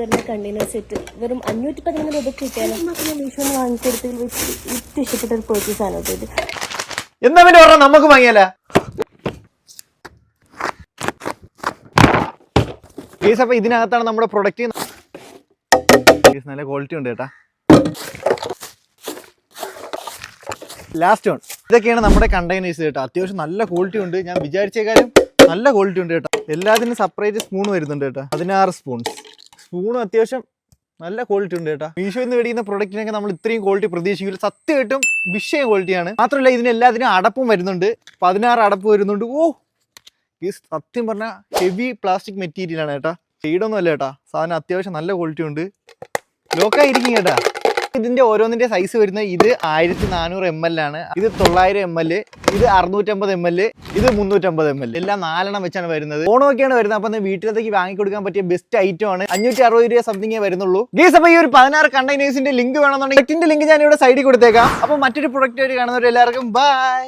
വരുന്ന container set വെറും അഞ്ഞൂറ്റി പതിനൊന്ന് രൂപ കിട്ടിയാലും മക്കളെ മീഷോന്ന് വാങ്ങിക്കൊടുത്തതിൽ വെച്ച് ഏറ്റവും ഇഷ്ടപ്പെട്ട ഒരു പേർച്ചേസ് ആണ് ഇത് എന്നാ പിന്നെ പറഞ്ഞാൽ നമുക്ക് വാങ്ങിയാല? കേസ് അപ്പൊ ഇതിനകത്താണ് നമ്മുടെ പ്രൊഡക്റ്റ് നല്ല ക്വാളിറ്റി ഉണ്ട് കേട്ടാ. ലാസ്റ്റ് വൺ ഇതൊക്കെയാണ് നമ്മുടെ കണ്ടെയ്നേഴ്സ് കേട്ടോ. അത്യാവശ്യം നല്ല ക്വാളിറ്റി ഉണ്ട്. ഞാൻ വിചാരിച്ചേക്കാളും നല്ല ക്വാളിറ്റി ഉണ്ട് കേട്ടോ. എല്ലാത്തിനും സെപ്പറേറ്റ് സ്പൂൺ വരുന്നുണ്ട് കേട്ടോ. പതിനാറ് സ്പൂൺസ് സ്പൂണും അത്യാവശ്യം നല്ല ക്വാളിറ്റി ഉണ്ട് കേട്ടോ. മീഷോയിൽ നിന്ന് മേടിക്കുന്ന പ്രൊഡക്റ്റിനൊക്കെ നമ്മൾ ഇത്രയും ക്വാളിറ്റി പ്രതീക്ഷിക്കില്ല. സത്യമായിട്ടും വിഷയം ക്വാളിറ്റിയാണ് മാത്രമല്ല ഇതിന് എല്ലാത്തിനും അടപ്പും വരുന്നുണ്ട്. പതിനാറ് അടപ്പ് വരുന്നുണ്ട്. ഓ ഈ സത്യം പറഞ്ഞാൽ ഹെവി പ്ലാസ്റ്റിക് മെറ്റീരിയൽ ആണ് കേട്ടോ. ഷെയ്ഡൊന്നും അല്ല കേട്ടോ. സാധനം അത്യാവശ്യം നല്ല ക്വാളിറ്റി ഉണ്ട്. ലോക്കായിരിക്കും കേട്ടാ. ഇതിന്റെ ഓരോന്നിന്റെ സൈസ് വരുന്നത് ഇത് ആയിരത്തി നാനൂറ് എം എൽ ആണ്. ഇത് തൊള്ളായിരം എം എൽ ഇത് അറുന്നൂറ്റമ്പത് എം എൽ ഇത് മുന്നൂറ്റമ്പത് എം എൽ എല്ലാം നാലെണ്ണം വെച്ചാണ് വരുന്നത്. ഓണമൊക്കെയാണ് വരുന്നത്. അപ്പൊ വീട്ടിലത്തേക്ക് വാങ്ങിക്കൊടുക്കാൻ പറ്റിയ ബെസ്റ്റ് ഐറ്റം ആണ്. അഞ്ഞൂറ്റി അറുപത് രൂപ സംതിങ്ങേ വരുന്നുള്ളൂ. ഗീസ് അപ്പൊ ഈ ഒരു പതിനാറ് കണ്ടെയ്നേഴ്സിന്റെ ലിങ്ക് വേണമെന്നുണ്ടെങ്കിൽ ലിങ്ക് ഞാൻ ഇവിടെ സൈഡിൽ കൊടുത്തേക്കാം. അപ്പൊ മറ്റൊരു പ്രൊഡക്റ്റ് വരെ കാണുന്നവർ എല്ലാവർക്കും ബൈ